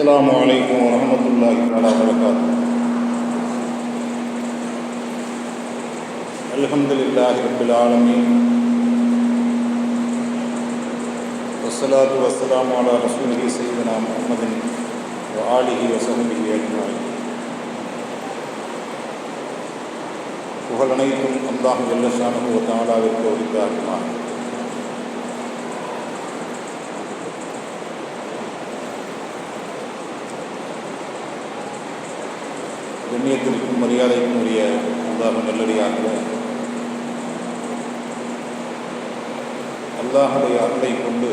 السلام عليكم ورحمة الله تعالى وبركاته الحمد لله رب العالمين والصلاة والسلام على رسوله سيدنا محمد وآله وصحبه أجمعين புகழ் அனைத்தும் அல்லாஹ் ஜல்லஷானு தாலாவிற்கு உரித்தாகுமாறு கண்ணியத்திற்கும் உரிய அல்லாஹ் நல்லடியாக அல்லாஹுடைய அருளை கொண்டு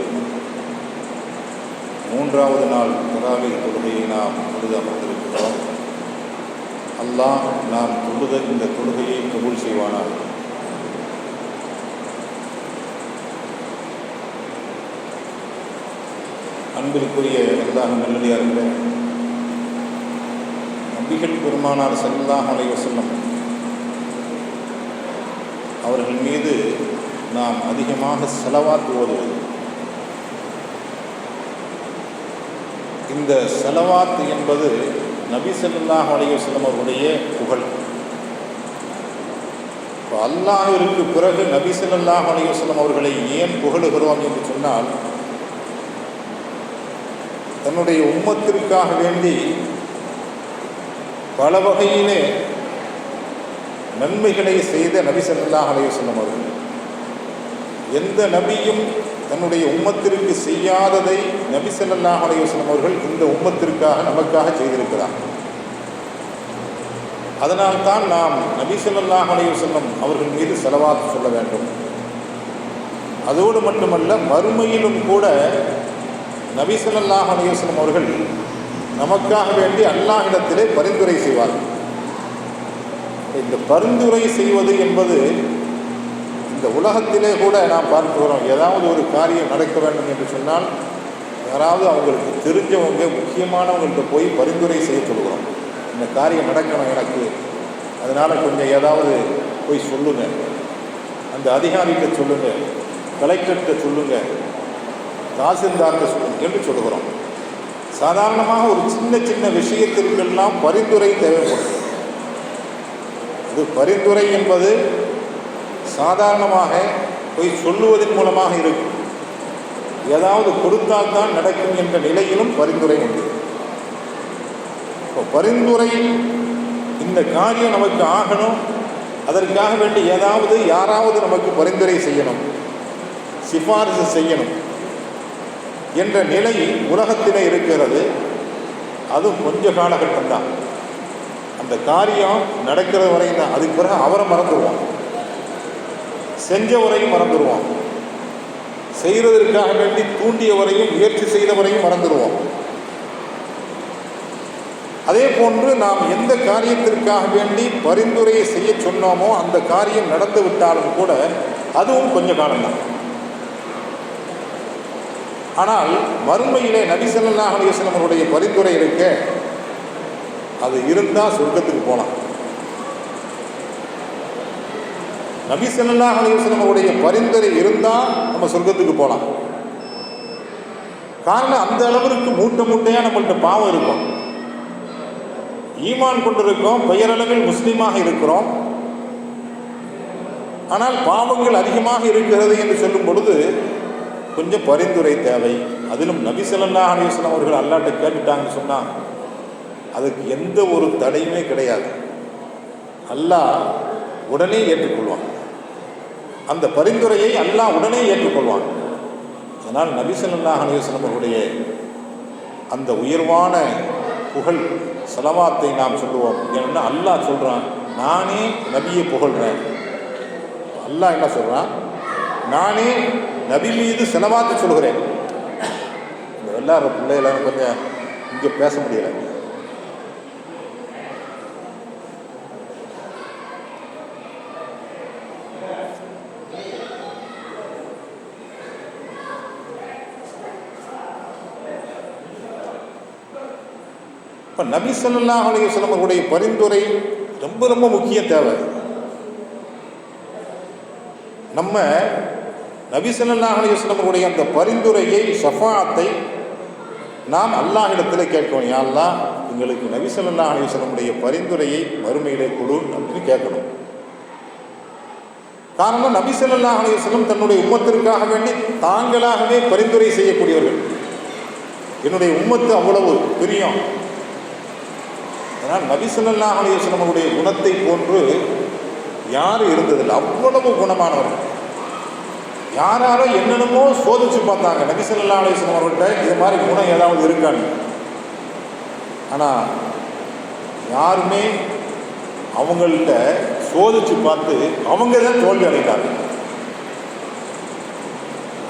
மூன்றாவது நாள் தராவை தொழுகையை நாம் தொழுது அமர்ந்திருக்கிறோம் அல்லாஹ் நாம் தொழுத இந்த தொழுகையை கபூல் செய்வானார் அன்பிற்குரிய அல்லாஹ் இருந்தேன் நபிகள் பெருமானார் சல்லாஹ் அலை வசல்லம் அவர்கள் மீது நாம் அதிகமாக செலவாத்து ஓதுவது. இந்த செலவாத்து என்பது நபி ஸல்லல்லாஹு அலைஹி அவருடைய புகழ். இப்போ அல்லாஹிற்கு பிறகு நபி செல்லாஹ் அலைஹி அவர்களை ஏன் புகழுகிறோம் என்று சொன்னால் தன்னுடைய உம்மத்திற்காக வேண்டி பல வகையிலே நன்மைகளை செய்த நபி சல்லாஹ் அலைஹி அவர்கள். எந்த நபியும் தன்னுடைய உம்மத்திற்கு செய்யாததை நபி சல்லாஹ் அலைஹி அவர்கள் இந்த உம்மத்திற்காக நமக்காக செய்திருக்கிறார். அதனால்தான் நாம் நபி சொல்லாஹ் அலைஹி வஸல்லம் அவர்கள் மீது செலவாக சொல்ல வேண்டும். அதோடு மட்டுமல்ல மறுமையிலும் கூட நபி சொல்லாஹ் அலைஹி அவர்கள் நமக்காக வேண்டி அல்லாஹிடத்திலே பரிந்துரை செய்வார்கள் இந்த பரிந்துரை செய்வது என்பது இந்த உலகத்திலே கூட நாம் பார்க்கிறோம் ஏதாவது ஒரு காரியம் நடக்க வேண்டும் என்று சொன்னால் யாராவது அவங்களுக்கு தெரிஞ்சவங்க முக்கியமானவங்கள்ட்ட போய் பரிந்துரை செய்ய சொல்கிறோம் இந்த காரியம் நடக்கணும் எனக்கு. அதனால் கொஞ்சம் ஏதாவது போய் சொல்லுங்கள் அந்த அதிகாரிகிட்ட சொல்லுங்கள் கலெக்டர்கிட்ட சொல்லுங்கள் தாசில்தார்கிட்ட சொல்லுங்கள் என்று சொல்லுகிறோம். சாதாரணமாக ஒரு சின்ன சின்ன விஷயத்திற்கெல்லாம் பரிந்துரை தேவைப்படும். இது பரிந்துரை என்பது சாதாரணமாக போய் சொல்லுவதன் மூலமாக இருக்கும். ஏதாவது கொடுத்தால் தான் நடக்கும் என்ற நிலையிலும் பரிந்துரை உண்டு. இப்போ பரிந்துரை இந்த காரியம் நமக்கு ஆகணும். அதற்காக வேண்டி ஏதாவது யாராவது நமக்கு பரிந்துரை செய்யணும். சிபாரிசு செய்யணும். என்ற நிலை உலகத்திலே இருக்கிறது. அதுவும் கொஞ்ச காலகட்டம் தான். அந்த காரியம் நடக்கிற வரையும் தான். அதுக்கு பிறகு அவரை மறந்துடுவோம் செஞ்சவரையும் மறந்துடுவோம் செய்கிறதற்காக வேண்டி தூண்டியவரையும் முயற்சி செய்தவரையும் மறந்துடுவோம் அதே போன்று நாம் எந்த காரியத்திற்காக வேண்டி பரிந்துரையை செய்ய சொன்னோமோ அந்த காரியம் நடந்து விட்டாலும் கூட அதுவும் கொஞ்ச காலம்தான். ஆனால் மறுமையிலே நபிசல்லாஹ் அலிஸ்லம் அவருடைய பரிந்துரை இருக்க. அது இருந்தால் சொர்க்கத்துக்கு போகலாம் நபிசல்லாஹ் சல்லா அவருடைய பரிந்துரை இருந்தால் நம்ம சொர்க்கத்துக்கு போகலாம் காரணம் அந்த அளவிற்கு மூட்டை மூட்டையாக நம்மள்கிட்ட பாவம் இருக்கும். ஈமான் கொண்டிருக்கோம் பெயரளவில் முஸ்லீமாக இருக்கிறோம். ஆனால் பாவங்கள் அதிகமாக இருக்கிறது என்று சொல்லும் பொழுது கொஞ்சம் பரிந்துரை தேவை. அதிலும் நபி சொல்லா அலிவசனம் அவர்கள் அல்லாட்ட கேட்டுட்டாங்கன்னு சொன்னால் அதுக்கு எந்த ஒரு தடையுமே கிடையாது. அல்லாஹ் உடனே ஏற்றுக்கொள்வான். அந்த பரிந்துரையை அல்லாஹ் உடனே ஏற்றுக்கொள்வான். அதனால் நபி சொல்லாஹ் அலிவசலம் அவர்களுடைய அந்த உயர்வான புகழ் செலவாத்தை நாம் சொல்லுவோம். ஏன்னா அல்லாஹ் சொல்கிறான் நானே நபியை புகழ்கிறேன் அல்லாஹ் என்ன சொல்கிறான் நானே நபி மீது செலவாத்து சொல்கிறேன். இந்த எல்லாரும் பிள்ளைகளை கொஞ்சம் இங்கே பேச முடியலை. இப்போ நபி ஸல்லல்லாஹு அலைஹி வஸல்லம் பரிந்துரை ரொம்ப ரொம்ப முக்கிய தேவை. நம்ம நபி ஸல்லல்லாஹு அந்த பரிந்துரையை ஷஃபாத்தை நாம் அல்லாஹிடத்தில் கேட்கணும் யாழ்லா எங்களுக்கு நபி ஸல்லல்லாஹு பரிந்துரையை மறுமையிலே கொடு அப்படின்னு கேட்கணும் காரணம் நபி ஸல்லல்லாஹு தன்னுடைய உம்மத்திற்காக வேண்டி தாங்களாகவே பரிந்துரை செய்யக்கூடியவர்கள். என்னுடைய உம்மத்து அவ்வளவு பிரியம். அதனால் நபி ஸல்லல்லாஹு குணத்தை போன்று யாரும் இருந்ததில்லை. அவ்வளவு குணமானவர் யாராலும் என்னென்னமோ சோதிச்சு பார்த்தாங்க. நபி ஸல்லல்லாஹு அவர்கள்ட்ட இது மாதிரி குணம் ஏதாவது இருக்கான்னு. ஆனால் யாருமே அவங்கள்ட்ட சோதிச்சு பார்த்து அவங்க தான் தோல்வி அடைந்தாங்க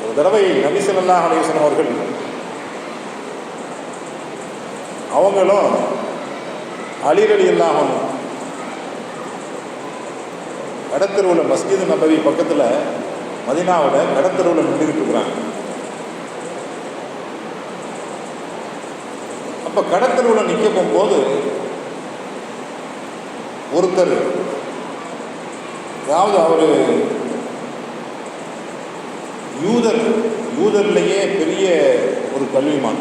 ஒரு தடவை நபிசல்லா ஸல்லல்லாஹு அவர்கள் அவங்களும் அலிரலி இடத்தில் உள்ள மஸ்ஜித் நபவி பக்கத்தில் மதினாவில் கடத்தருவில் நின்றுக்கிட்டு இருக்கிறாங்க. அப்போ கடத்தெருவில் நிற்க போகும்போது ஒருத்தர் அதாவது அவர் யூதர் யூதர்லேயே பெரிய ஒரு கல்விமான்.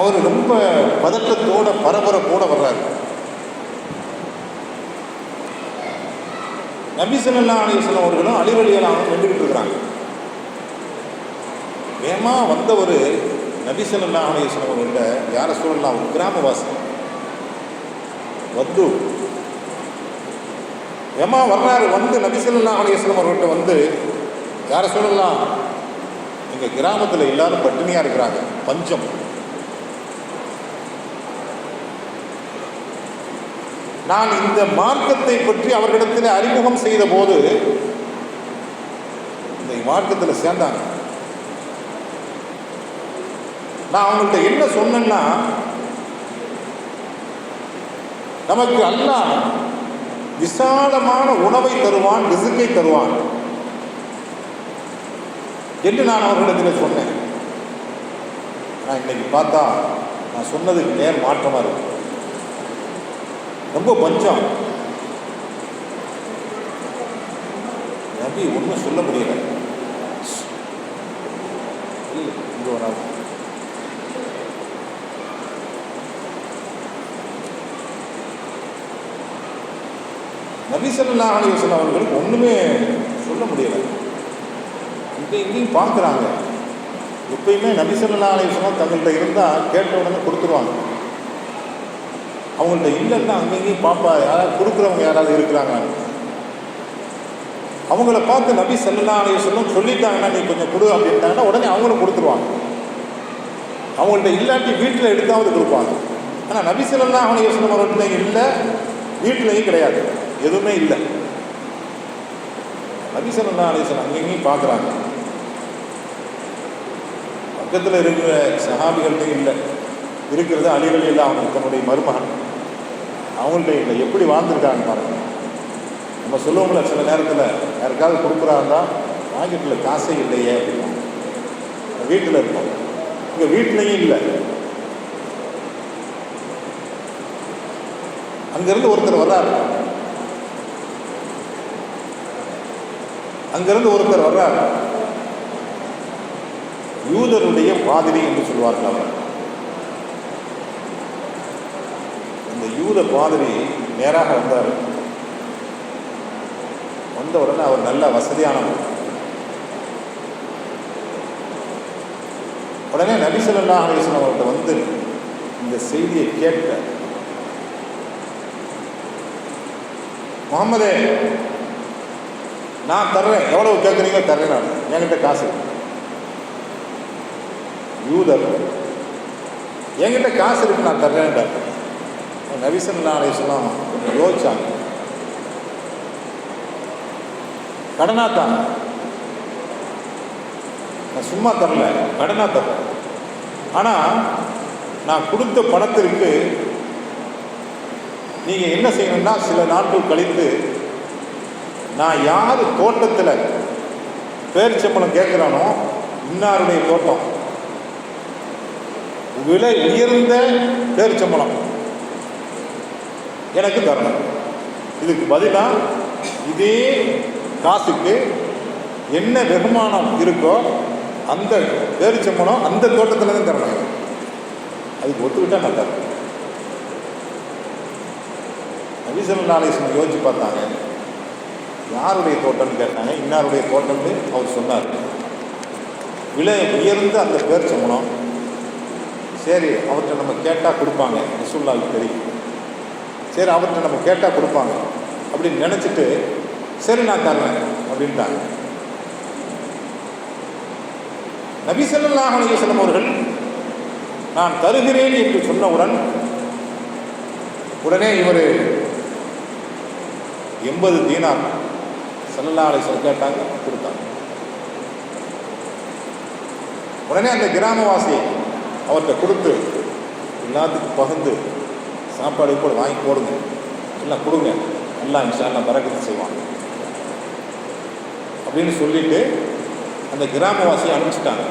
அவர் ரொம்ப பதட்டத்தோட பரபரப்போட வர்றாரு. நபி ஸல்லல்லாஹு அலைஹி வஸல்லம் அவர்களும் அலிவலியெல்லாம் நின்றுக்கிட்டு இருக்கிறாங்க வேமா வந்தவர் நபி ஸல்லல்லாஹு அலைஹி வஸல்லம் யார சூழலாம் ஒரு கிராமவாசி. வந்து ஏமா வர்றாரு வந்து நபி ஸல்லல்லாஹு அலைஹி அவர்கள்ட்ட வந்து யார சூழலாம் எங்கள் கிராமத்தில் எல்லாரும் பட்டினியாக இருக்கிறாங்க பஞ்சம். நான் இந்த மார்க்கத்தை பற்றி அவர்களிடத்தில் அறிமுகம் செய்த போது இந்த மார்க்கத்தில் சேர்ந்தாங்க. நான் அவங்கள்ட்ட என்ன சொன்னேன்னா நமக்கு அல்லாஹ் விசாலமான உணவை தருவான் ரிசுக்கை தருவான் என்று நான் அவர்களிடத்தில் சொன்னேன். ஆனால் இன்னைக்கு பார்த்தா நான் சொன்னதுக்கு நேர் மாற்றமாக இருக்கு. ரொம்ப பஞ்சம். நபி ஒன்றும் சொல்ல முடியல. இல்ல, இங்க வராது நபி அவர்களுக்கு ஒன்றுமே சொல்ல முடியல. இங்கே இங்கேயும் பார்க்குறாங்க. எப்பயுமே நபி ஸல்லல்லாஹு அலைஹி தங்கள்கிட்ட இருந்தால் கேட்ட உடனே கொடுத்துருவாங்க. அவங்கள்ட்ட இல்லைன்னா அங்கங்கேயும் பாப்பா யாராவது கொடுக்குறவங்க யாராவது இருக்கிறாங்க அவங்கள பார்த்து நபி ஸல்லல்லாஹு அலைஹி வஸல்லம் சொல்லிட்டாங்கன்னா நீ கொஞ்சம் கொடு அப்படின்ட்டாங்கன்னா உடனே அவங்களும் கொடுத்துருவாங்க. அவங்கள்ட்ட இல்லாட்டி வீட்டில் எடுத்தாவது கொடுப்பாங்க. ஆனால் நபி ஸல்லல்லாஹு அலைஹி வஸல்லம் அவர்கள்ட்ட இல்லை வீட்டிலையும் கிடையாது. எதுவுமே இல்லை. நபி ஸல்லல்லாஹு அலைஹி வஸல்லம் அங்கங்கேயும் பார்க்குறாங்க. பக்கத்தில் இருக்கிற சஹாபிகள்கிட்டையும் இல்லை. இருக்கிறது அலிகள் இல்லை அவங்க தன்னுடைய மருமகன். அவங்கள்ட்ட இல்லை எப்படி வாழ்ந்துருக்காங்க பாருங்க. நம்ம சொல்லுவோம்ல சில நேரத்தில் யாருக்காவது கொடுக்குறாருந்தா வாங்கிட்டுல காசே இல்லையே அப்படின்னா வீட்டில் இருப்போம். இங்கே வீட்லேயும் இல்லை. அங்கேருந்து ஒருத்தர் வர்றாரு. அங்கிருந்து ஒருத்தர் வர்றார். யூதருடைய பாதிரி என்று சொல்வார்கள் அவர் தூத பாதிரி நேராக வந்தார். வந்த உடனே அவர் நல்ல வசதியானவர். உடனே நபிசல்லா ஸல்லல்லாஹு அவர்கிட்ட வந்து இந்த செய்தியை கேட்ட முகமதே நான் தர்றேன். எவ்வளவு கேட்குறீங்க தர்றேன் நான். என்கிட்ட காசு யூதர் என்கிட்ட காசு இருக்கு நான் தர்றேன்டார் நபிசல்லா அலையம் யோசிச்சாங்க கடனா தாங்க நான் சும்மா தரல கடனா தரல. ஆனால் நான் கொடுத்த பணத்திற்கு நீங்கள் என்ன செய்யணும்னா சில நாட்கள் கழித்து நான் யார் தோட்டத்தில் பேரிச்சம்பளம் கேட்குறானோ இன்னாருடைய தோட்டம். விலை உயர்ந்த பேரிச்சம்பளம் எனக்கு தரணும். இதுக்கு பதிலாக இதே காசுக்கு என்ன வெகுமானம் இருக்கோ அந்த பேரிச்சம்பளம் அந்த தோட்டத்தில் தான் தரணும். அதுக்கு ஒத்துக்கிட்டா நல்லா தரேன். நபிசல்லாலேஸ்வரன் யோசிச்சு பார்த்தாங்க. யாருடைய தோட்டம்னு கேட்டாங்க. இன்னாருடைய தோட்டம்னு அவர் சொன்னார். விலை உயர்ந்து அந்த பேரிச்சம்பழம். சரி அவர்கிட்ட நம்ம கேட்டால் கொடுப்பாங்க. ரசூல்லாவுக்கு தெரியும். சரி அவர்கிட்ட நம்ம கேட்டால் கொடுப்பாங்க. அப்படின்னு நினச்சிட்டு சரி நான் தர்றேன் அப்படின்ட்டாங்க. நபி ஸல்லல்லாஹு அலைஹி அவர்கள் நான் தருகிறேன் என்று சொன்னவுடன் உடனே இவர் எண்பது தீனார் ஸல்லல்லாஹு அலைஹி கேட்டாங்க கொடுத்தாங்க. உடனே அந்த கிராமவாசி அவர்கிட்ட கொடுத்து எல்லாத்துக்கும் பகிர்ந்து சாப்பாடு கூட வாங்கி போடுங்க. எல்லாம் கொடுங்க. எல்லாம் இன்ஷால்லாம் பறக்கத்து செய்வாங்க அப்படின்னு சொல்லிட்டு அந்த கிராமவாசியை அனுப்பிச்சிட்டாங்க.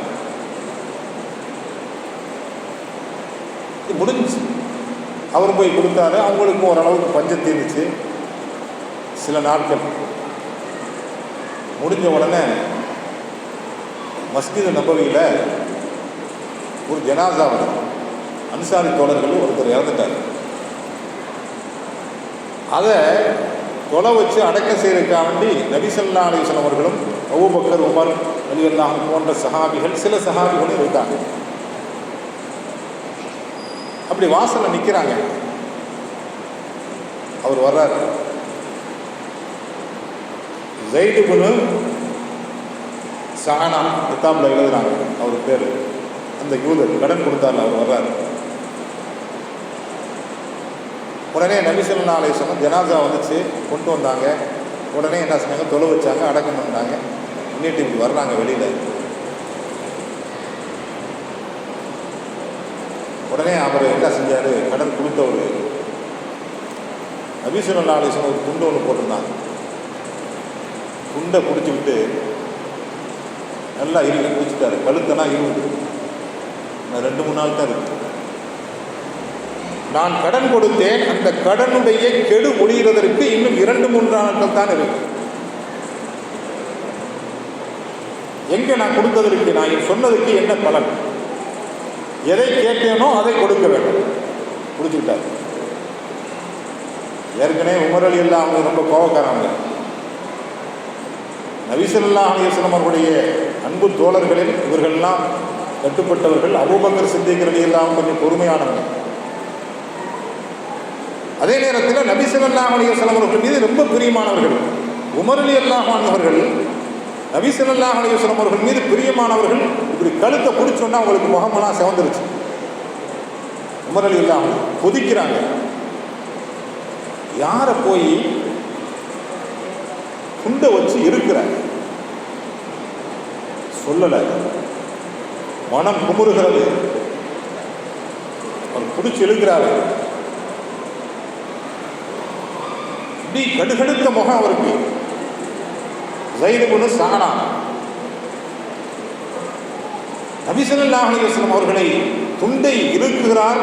இது முடிஞ்சுச்சு. அவர் போய் கொடுத்தாரு. அவங்களுக்கும் ஓரளவுக்கு பஞ்சம் தீர்ந்துச்சு. சில நாட்கள் முடிஞ்ச உடனே மஸ்ஜித் நம்பவியில் ஒரு ஜனாசா வருது அன்சாரி தோழர்கள் ஒருத்தர் இறந்துட்டார். அதை தொலை வச்சு அடக்கம் செய்யறதுக்காக வேண்டி நபிசல்லா அலிஸ்லாம் அவர்களும் அவுபக்கர் உமர் அலி அல்லாஹ் போன்ற சஹாபிகள் சில சஹாபிகளும் இருக்காங்க அப்படி வாசலில் நிற்கிறாங்க அவர் வர்றார். ஜெயிது குனு சானா கித்தாபில் எழுதுறாங்க. அவர் பேர். அந்த யூதர் கடன் கொடுத்தார் அவர் வர்றாரு. உடனே நபிசல்லா அலிஸ்லம் ஜனாசா வந்துச்சு கொண்டு வந்தாங்க. உடனே என்ன செஞ்சாங்க தொலை வச்சாங்க அடக்கம் பண்ணாங்க. இன்னிட்டு இப்படி வர்றாங்க வெளியில். உடனே அவர் என்ன செஞ்சார்? கடன் கொடுத்தவர் நபிசல்லா அலிஸ்லம் ஒரு துண்டு ஒன்று போட்டிருந்தாங்க. துண்டை பிடிச்சி விட்டு நல்லா இறுகி பிடிச்சிட்டாரு கழுத்தெல்லாம் இருபது ரெண்டு மூணு நாள் தான் இருக்குது நான் கடன் கொடுத்தேன் அந்த கடனுடைய கெடு முடிகிறதற்கு இன்னும் இரண்டு மூன்று நாட்கள் தான் இருக்கு. எங்க நான் கொடுத்ததற்கு? நான் சொன்னதுக்கு என்ன பலன்? எதை கேட்டேனோ அதை கொடுக்க வேண்டும். கொடுத்துக்கிட்டார் ஏற்கனவே உமரல் எல்லாம் அவங்க ரொம்ப கோவக்காரங்க நபிசல்லா அலிஸ்லாம் அவர்களுடைய அன்பு தோழர்களில் இவர்கள்லாம் கட்டுப்பட்டவர்கள். அபூபக்கர் சித்திக் எல்லாம் கொஞ்சம் பொறுமையானவங்க. அதே நேரத்தில் நபிசல்லா அலிஸ்லாம் அவர்கள் மீது ரொம்ப பிரியமானவர்கள். உமர் அலி அல்லாஹான் அவர்கள் நபிசல்லா அலிஸ்லாம் அவர்கள் மீது பிரியமானவர்கள் இப்படி கழுத்தை பிடிச்சோன்னா அவங்களுக்கு முகமெல்லாம் சிவந்துருச்சு. உமர் அலி அல்லாஹ் கொதிக்கிறாங்க. யாரை போய் குண்டை வச்சு இருக்கிற சொல்லலை. மனம் குமுறுகிறது. அவர் பிடிச்சி இழுக்கிறாரு இப்படி கடுகடுத்த முகம் அவருக்கு. ஜெயிதுகுனு சானா நபிசல்லாஹ் அலிவஸ்லம் அவர்களை துண்டை இருக்குகிறார்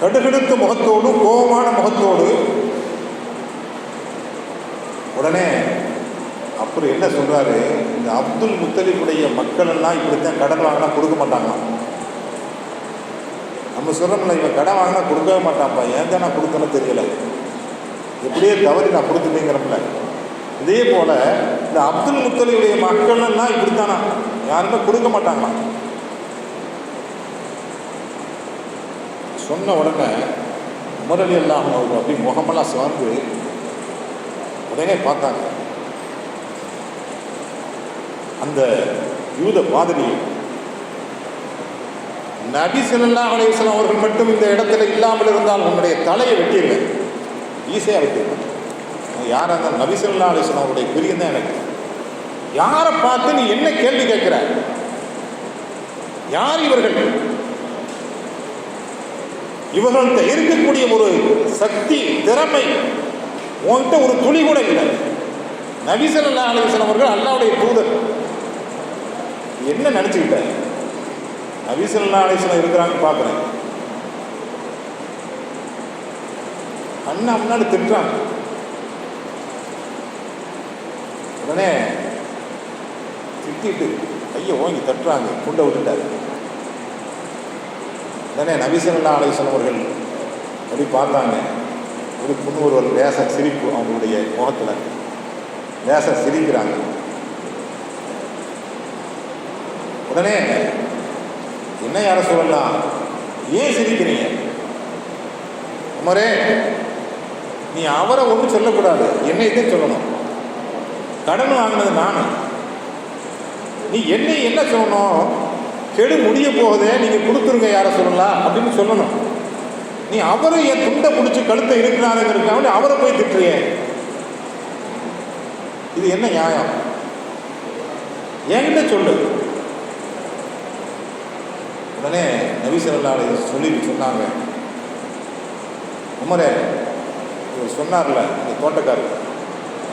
கடுகடுத்த முகத்தோடு கோபமான முகத்தோடு. உடனே அப்புறம் என்ன சொல்றாரு? இந்த அப்துல் முத்தலிஃபுடைய மக்கள் எல்லாம் இப்படித்தான் கடன் வாங்கினா கொடுக்க மாட்டாங்களாம். நம்ம சொல்கிறோம்ல இவன் கடன் வாங்கினா கொடுக்கவே மாட்டான்ப்பா. ஏன் தான் நான் கொடுத்தேன்னு தெரியல. எப்படியே தவறி நான் கொடுத்துட்டேங்கிறப்பல. இதே போல இந்த அப்துல் முத்தலியுடைய மக்கள்னா இப்படித்தானா? யாருமே கொடுக்க மாட்டாங்களாம் சொன்ன உடனே உமரலி எல்லாம் அவங்க அப்படி முகமெல்லாம் சிவந்து உடனே பார்த்தாங்க. அந்த யூத பாதிரி நபி ஸல்லல்லாஹு அலையம் அவர்கள் மட்டும் இந்த இடத்துல இல்லாமல் இருந்தால் உன்னுடைய தலையை வெட்டிடுவேன் ஈஸியாக வெட்டிடுவேன் யாராக இருந்தாலும் நபிசல்லா ஸல்லல்லாஹு அவருடைய பிரியம் தான் எனக்கு. யாரை பார்த்து நீ என்ன கேள்வி கேட்குற? யார் இவர்கள்? இவர்கள்ட்ட இருக்கக்கூடிய ஒரு சக்தி திறமை உன்கிட்ட ஒரு துளி கூட இல்லை. நபிசல்லா அலிவசலம் அவர்கள் அல்லாவுடைய தூதர். என்ன நினச்சிக்கிட்ட? நபிசல்லா அலிஸ்லாம் இருக்கிறாங்கன்னு பார்க்குறேன் அண்ணா முன்னாடி திட்டுறாங்க. உடனே திட்டிட்டு ஐயோ ஓங்கி தட்டுறாங்க. குண்டை விட்டுட்டாரு. உடனே நபிசல்லா அலிஸ்லாம் அவர்கள் அப்படி பார்த்தாங்க. ஒரு புண்ணு ஒரு லேச சிரிப்பு அவங்களுடைய முகத்தில். லேச சிரிக்கிறாங்க. உடனே என்ன யார சொல்லலாம்? ஏன் சிரிக்கிறீங்க? உமரே நீ அவரை ஒன்றும் சொல்லக்கூடாது. என்னை தான் சொல்லணும்? கடன் வாங்கினது நான். நீ என்னை என்ன சொல்லணும்? கெடு முடிய போகுதே நீங்கள் கொடுத்துருங்க யாரை சொல்லலாம் அப்படின்னு சொல்லணும். நீ அவரை என் துண்டை பிடிச்சி கழுத்தை இருக்கிறாருங்கிறதுக்காக அவரை போய் திட்டுறியே. இது என்ன நியாயம்? என்கிட்ட சொல்லு. உடனே நபிசல்லாலை சொல்லி சொன்னாங்க. உமரே இவர் சொன்னார்ல இந்த தோட்டக்காரர்.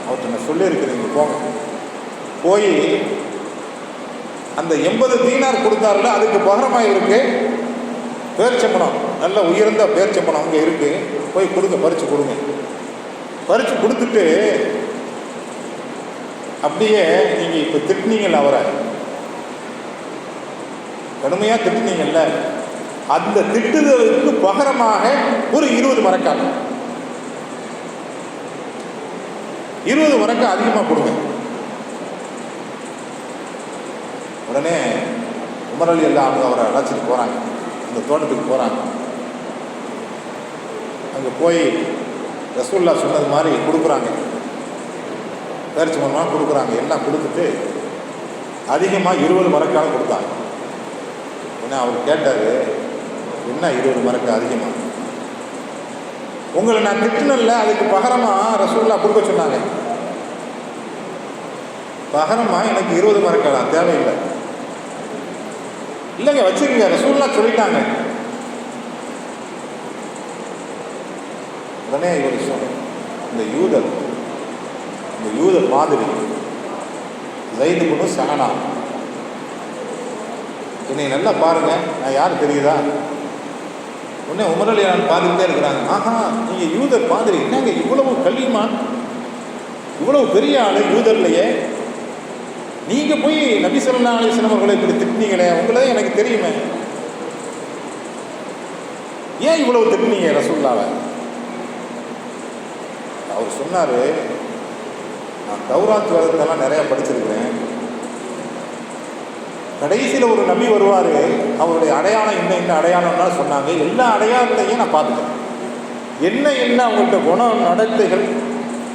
அவர்கிட்ட நான் சொல்லியிருக்கிறேன் போங்க. போய் அந்த எண்பது தீனார் கொடுத்தாருல அதுக்கு பகரமாக இருக்கு. பேர்ச்சம்பளம் நல்ல உயர்ந்த பேர்ச்சம்பளம் அங்கே இருக்கு. போய் கொடுங்க பறித்து கொடுங்க. பறித்து கொடுத்துட்டு அப்படியே நீங்கள் இப்போ திட்டினீங்கல்ல அவரை. கடுமையாக திட்டினீங்கல்ல. அந்த திட்டுதலுக்கு பகரமாக ஒரு இருபது மரக்காலம் இருபது மரக்கா அதிகமாக கொடுங்க. உடனே உமரலி எல்லாம் அவங்க அவரை அழைச்சிட்டு போகிறாங்க அந்த தோட்டத்துக்கு போகிறாங்க அங்கே போய் ரசூல்லா சொன்னது மாதிரி கொடுக்குறாங்க. பேரிச்சு மூலமாக கொடுக்குறாங்க. எல்லாம் கொடுத்துட்டு அதிகமாக இருபது மரக்கால் கொடுத்தாங்க. உடனே அவர் கேட்டார் என்ன இருபது மரக்கு அதிகமாக உங்களை நான் திட்டினல அதுக்கு பகரமாக ரசூல்லா கொடுக்க சொன்னாங்க. பகரமாக எனக்கு இருபது மரக்காலாம் தேவையில்லை. இல்லைங்க வச்சுருங்க ரசூல்லா சொல்லிட்டாங்க. உடனே இவர் சொன்ன இந்த யூதர் இந்த யூதர் மாதிரி ஜெயிது குணு சகனா என்னை நல்லா பாருங்க நான் யார் தெரியுதா? உடனே உமரலியான் பார்த்துக்கிட்டே இருக்கிறாங்க. ஆஹா நீங்கள் யூதர் மாதிரி. என்னங்க இவ்வளவு கல்விமான்? இவ்வளவு பெரிய ஆளு யூதர்லையே. நீங்கள் போய் நபி சொல்லா அலிஸ்லாம் அவர்களை இப்படி திட்டினீங்களே உங்களே எனக்கு தெரியுமே. ஏன் இவ்வளவு திட்டினீங்க ரசூல்லாவை அவர் சொன்னார் நான் தௌராத் வேதத்தெல்லாம் நிறையா படிச்சிருக்கிறேன். கடைசியில் ஒரு நபி வருவார் அவருடைய அடையாளம் என்ன என்ன அடையாளம்னா சொன்னாங்க. எல்லா அடையாளத்தையும் நான் பார்த்துட்டேன். என்ன என்ன அவங்கள்ட்ட குணம் நடத்தைகள்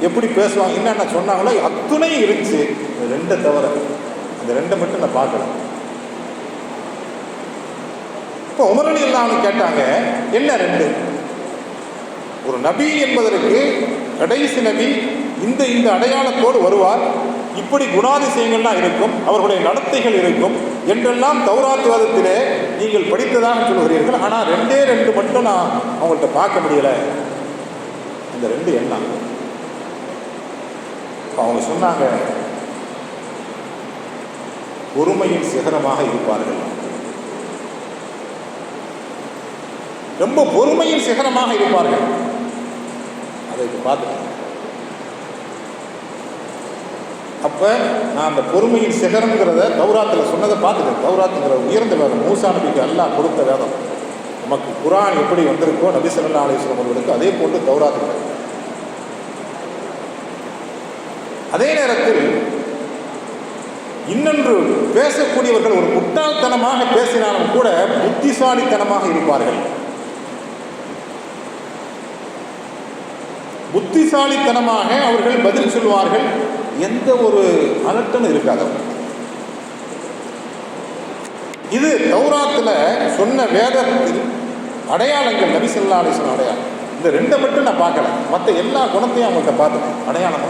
எப்படி பேசுவாங்க என்னென்ன சொன்னாங்களோ அத்துணை இருந்துச்சு. இந்த ரெண்டை தவிர அந்த ரெண்டை மட்டும் நான் பார்க்கல. இப்போ உமரணி இல்லாமல் கேட்டாங்க என்ன ரெண்டு? ஒரு நபி என்பதற்கு கடைசி நபி இந்த இந்த அடையாளத்தோடு வருவார். இப்படி குணாதிசயங்கள்லாம் இருக்கும் அவர்களுடைய நடத்தைகள் இருக்கும் என்றெல்லாம் தௌராத்வாதத்திலே நீங்கள் படித்ததாக சொல்கிறீர்கள் ஆனால் ரெண்டே ரெண்டு மட்டும் நான் அவங்கள்ட்ட பார்க்க முடியலை. இந்த ரெண்டு என்ன? அவங்க சொன்னாங்க பொறுமையின் சிகரமாக இருப்பார்கள். ரொம்ப பொறுமையின் சிகரமாக இருப்பார்கள். அதை இப்போ பார்த்துட்டேன் அப்போ நான் அந்த பொறுமையின் சிகரம்ங்கிறத கௌராத்தில் சொன்னதை பார்த்துட்டேன் கௌராத்துங்கிற உயர்ந்த வேதம். மூசா நபிக்கு அல்லாஹ் கொடுத்த வேதம். நமக்கு குரான் எப்படி வந்திருக்கோ நபி சொல்லா அலிஸ்லாம் அவர்களுக்கு அதே போன்று கௌராத்து. அதே நேரத்தில் இன்னொன்று பேசக்கூடியவர்கள் ஒரு முட்டாள்தனமாக பேசினாலும் கூட புத்திசாலித்தனமாக இருப்பார்கள். புத்திசாலித்தனமாக அவர்கள் பதில் சொல்வார்கள் எந்த ஒரு அலட்டனும் இருக்காது இது தௌராத்தில் சொன்ன வேதத்தில் அடையாளங்கள் நபிசல்லா அலிஸ்லாம் அடையாளம். இந்த ரெண்டை மட்டும் நான் பார்க்கல. மற்ற எல்லா குணத்தையும் அவங்கள்ட்ட பார்த்துட்டேன். அடையாளம்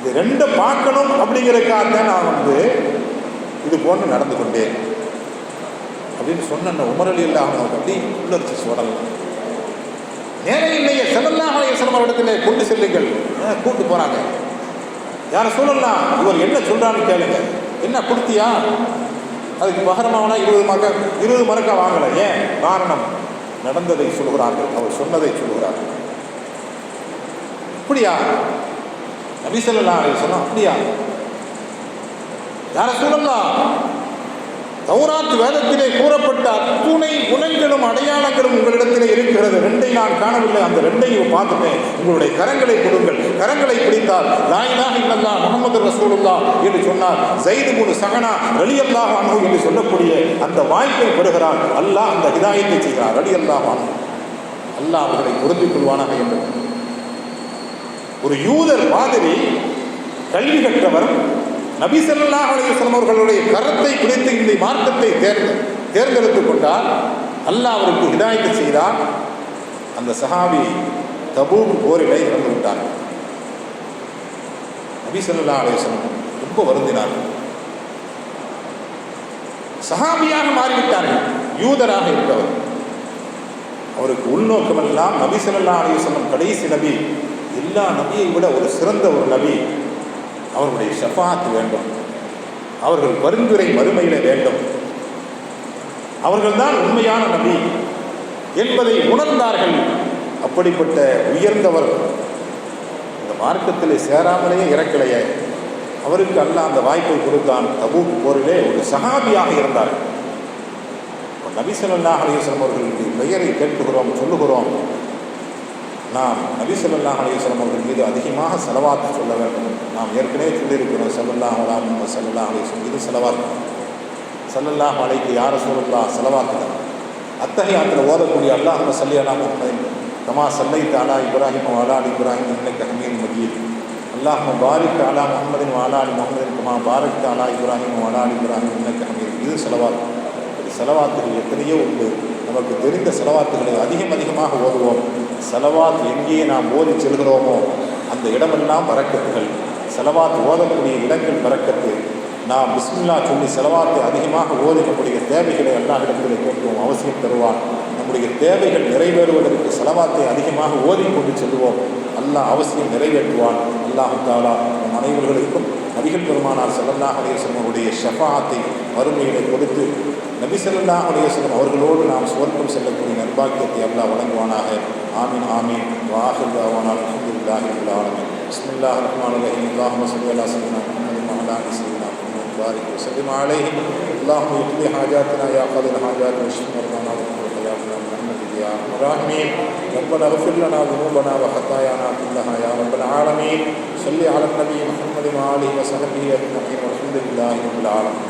இது ரெண்டை பார்க்கணும் அப்படிங்கிறதுக்காக தான் நான் வந்து இது போன்று நடந்து கொண்டேன். அப்படின்னு சொன்ன உமரலி இல்லாமல் அவங்க அப்படி உள்ளரிச்சு சொல்லலாம் நேரையிலேயே இல்லையே. செல்லல்லாஹ் கொண்டு செல்லுங்கள். கூட்டு போகிறாங்க யாரை சொல்லலாம்? இவர் என்ன சொல்கிறான்னு கேளுங்க. என்ன கொடுத்தியா? அதுக்கு பகரமாவனா இருபது மரக்க இருபது மரக்க வாங்கலை. ஏன்? காரணம் நடந்ததை சொல்கிறார்கள். அவர் சொன்னதை சொல்கிறார்கள். அப்படியா? நபி அலி சொன்னா அப்படியா? யார சொல்லலாம்? தௌராத் வேதத்திலே கூறப்பட்ட அத்துணை குணங்களும் அடையாளங்களும் உங்களிடத்திலே இருக்கிறது. ரெண்டை நான் காணவில்லை. அந்த ரெண்டையும் பார்த்துட்டேன். உங்களுடைய கரங்களை கொடுங்கள். கரங்களை பிடித்தால் லாயிலாக இல்லல்லா முகமது ரசூலுல்லா என்று சொன்னார். ஜெயிது குரு சகனா ரலி அல்லாஹ் அனு என்று சொல்லக்கூடிய அந்த வாய்ப்பை பெறுகிறார். அல்லாஹ் அந்த ஹிதாயத்தை செய்கிறார். ரலி அல்லாஹ் அனு அல்லாஹ் அவர்களை பொருந்திக் கொள்வானாக என்று. ஒரு யூதர் மாதிரி கல்வி கற்றவர் நபி ஸல்லல்லாஹு அலைஹி அவர்களுடைய கரத்தை குறித்து இந்த மார்க்கத்தை தேர்ந்து தேர்ந்தெடுத்துக் கொண்டால் அல்லாஹ் அவருக்கு ஹிதாயத்து செய்தால் அந்த சஹாபி தபூம் போரிலே இறந்து விட்டார். நபி ஸல்லல்லாஹு ரொம்ப வருந்தினார்கள் சஹாபியாக மாறிவிட்டார்கள். யூதராக இருந்தவர். அவருக்கு உள்நோக்கமெல்லாம் நபி சொல்லா அலையம் கடைசி நபி. எல்லா நபியை விட ஒரு சிறந்த ஒரு நபி. அவர்களுடைய ஷஃபாத் வேண்டும். அவர்கள் பரிந்துரை மறுமையில வேண்டும். அவர்கள்தான் உண்மையான நபி என்பதை உணர்ந்தார்கள். அப்படிப்பட்ட உயர்ந்தவர் இந்த மார்க்கத்தில் சேராமலேயே இறக்கலையே. அவருக்கு அல்ல அந்த வாய்ப்பை கொடுத்தான். தபூக் போரிலே ஒரு சகாபியாக இருந்தார். நபிசல்லா நபி அவர்களுக்கு பெயரை கேட்டுகிறோம் சொல்லுகிறோம். நாம் நபி சொல்லல்லா அலையம் அவர்கள் மீது அதிகமாக செலவாத்து சொல்ல வேண்டும். நாம் ஏற்கனவே சொல்லியிருக்கிறோம் ஸல்லல்லாஹு அலைஹி வஸல்லம் ஸல்லல்லாஹு அலைஹி இது செலவாத்து. ஸல்லல்லாஹு அலைக்கு யார சொல்லல்லா செலவாத்து. அதில் ஓதக்கூடிய அல்லாஹ் சல்லி அலா கமா சல்லை தாலா இப்ராஹிம் அலா அலி இப்ராஹிம் இன்னைக்கு ஹமீத் மஜீத். அல்லாஹ் பாரிக் அலா முகமதின் வாலா அலி கமா பாரிக் அலா இப்ராஹிம் வாலா அலி இப்ராஹிம் இன்னைக்கு ஹமீத் இது செலவாத்து. செலவாத்துகள் எத்தனையோ உண்டு. நமக்கு தெரிந்த செலவாத்துகளை அதிகம் அதிகமாக ஓதுவோம். செலவாத் எங்கே நாம் ஓதி செல்கிறோமோ அந்த இடமெல்லாம் பறக்கத்துகள். செலவாத் ஓதக்கூடிய இடங்கள் பறக்கத்து. நாம் பிஸ்மில்லா சொல்லி செலவாத்தை அதிகமாக ஓதிக்கக்கூடிய தேவைகளை தேவைகளை அல்லாஹிடத்தில் கேட்போம் அவசியம் தருவான். நம்முடைய தேவைகள் நிறைவேறுவதற்கு செலவாத்தை அதிகமாக ஓதிக்கொண்டு செல்வோம். அல்லாஹ் அவசியம் நிறைவேற்றுவான். அல்லாஹு தாலா நம் அனைவர்களுக்கும் நபிகள் பெருமானார் செல்லல்லாஹ் அலைஹி வஸல்லம் ஷஃபாத்தை வறுமையிலே கொடுத்து நபி ஸல்லல்லாஹு அலைஹி வஸல்லம் அவர்களோடு நாம் சுவர்க்கம் செல்லக்கூடிய நர்பாக்கியத்தை அல்லாஹ் வழங்குவானாக ஆமீன் ஆமீன் வாஹிர் தாவானா அல்ஹம்துலில்லாஹி ரப்பில் ஆலமீன் பிஸ்மில்லாஹிர் ரஹ்மானிர் ரஹீம் அல்லாஹும்ம ஸல்லி அலா ஸய்யிதினா முஹம்மதின் வ அலா ஆலி ஸய்யிதினா முஹம்மத் பாரிக் வஸல்லிம் அலைஹி اللهم اقضي حاجاتنا يا قاضي الحاجات واشف مرضانا وارحم حياتنا برحمتك يا ارحم الراحمين ربنا اغفر لنا ذنوبنا وخطايانا كلها يا رب العالمين صل على النبي محمد وآله وصحبه أجمعين والحمد لله رب العالمين